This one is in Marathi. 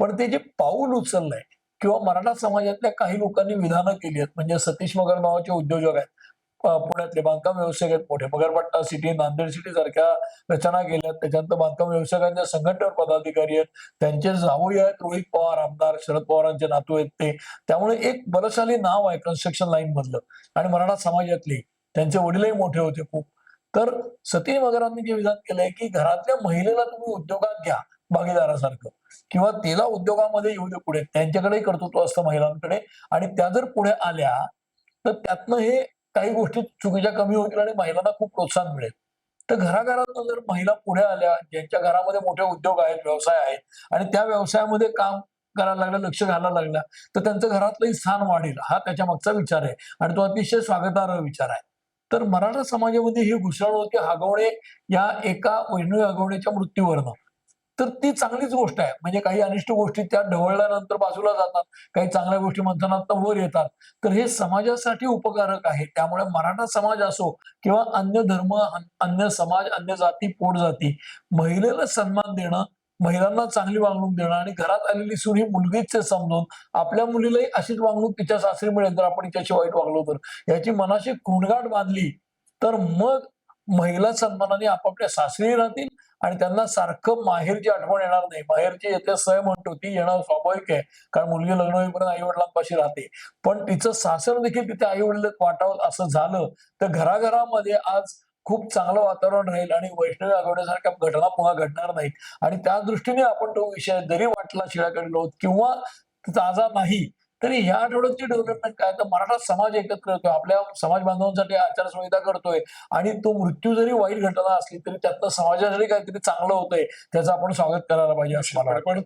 पण ते जे पाऊल उचललंय किंवा मराठा समाजातल्या काही लोकांनी विधानं केली आहेत म्हणजे सतीश मगर नावाचे उद्योजक आहेत पुण्यातले बांधकाम व्यावसायिक आहेत मोठे मगरपट्टा सिटी नांदेड सिटी सारख्या रचना केल्यात त्याच्यानंतर बांधकाम व्यावसायिकांच्या संघटनेवर पदाधिकारी आहेत. त्यांचे जावई आहेत रोहित पवार आमदार शरद पवारांचे नातू आहेत ते. त्यामुळे एक बलशाली नाव आहे कन्स्ट्रक्शन लाईन मधलं. आणि मराठा समाजातली त्यांचे वडीलही मोठे होते खूप. तर सतीश मगरांनी जे विधान केलंय की घरातल्या महिलेला तुम्ही उद्योगात घ्या भागीदारासारखं. किंवा तिला उद्योगामध्ये येऊ दे पुढे. त्यांच्याकडेही कर्तृत्व असतं महिलांकडे. आणि त्या जर पुढे आल्या तर त्यातनं हे काही गोष्टी चुकीच्या कमी होतील आणि महिलांना खूप प्रोत्साहन मिळेल. तर घराघरातनं जर महिला पुढे आल्या ज्यांच्या घरामध्ये मोठे उद्योग आहेत व्यवसाय आहेत आणि त्या व्यवसायामध्ये काम करायला लागल्या लक्ष घालायला लागल्या तर त्यांचं घरातलंही स्थान वाढेल. हा त्याच्या मागचा विचार आहे. आणि तो अतिशय स्वागतार्ह विचार आहे. तर मराठा समाजामध्ये ही घुसळण होती हागवणे या एका वैष्णवी हागवणेच्या मृत्यूवरनं तर ती चांगलीच गोष्ट आहे. म्हणजे काही अनिष्ट गोष्टी त्या ढवळल्यानंतर बाजूला जातात काही चांगल्या गोष्टी म्हणताना वर येतात. तर हे समाजासाठी उपकारक आहे. त्यामुळे मराठा समाज असो किंवा अन्य धर्म अन्य समाज अन्य जाती पोट जाती महिलेला सन्मान देणं महिलांना चांगली वागणूक देणं आणि घरात आलेली सून ही मुलगीच समजून आपल्या मुलीलाही अशीच वागणूक तिच्या सासरी मिळेल तर आपण तिच्याशी वाईट वागलो तर. याची मनाशी खुणगाट बांधली तर मग महिला सन्मानाने आपापल्या सासरी राहतील आणि त्यांना सारखं माहेरची आठवण येणार नाही. माहेरची येते सय म्हणतो ती येणं स्वाभाविक आहे. कारण मुलगी लग्न होईपर्यंत आई वडिलांपाशी राहते. पण तिचं सासर देखील तिथे आई वडील वाटावं असं झालं तर घराघरामध्ये आज खूप चांगलं वातावरण राहील आणि वैष्णवी आघाडीसारख्या घटना पुन्हा घडणार नाहीत. आणि त्या दृष्टीने आपण तो विषय जरी वाटला शिळ्याकडे आहोत किंवा ताजा नाही तरी ह्या आठवड्याची डेव्हलपमेंट काय? तर मराठा समाज एकत्र येतो आपल्या समाज बांधवांसाठी आचारसंहिता करतोय. आणि तो मृत्यू जरी वाईट घटना असली तरी त्यातनं समाजासाठी काहीतरी चांगलं होतंय. त्याचं आपण स्वागत करायला पाहिजे असं मला पण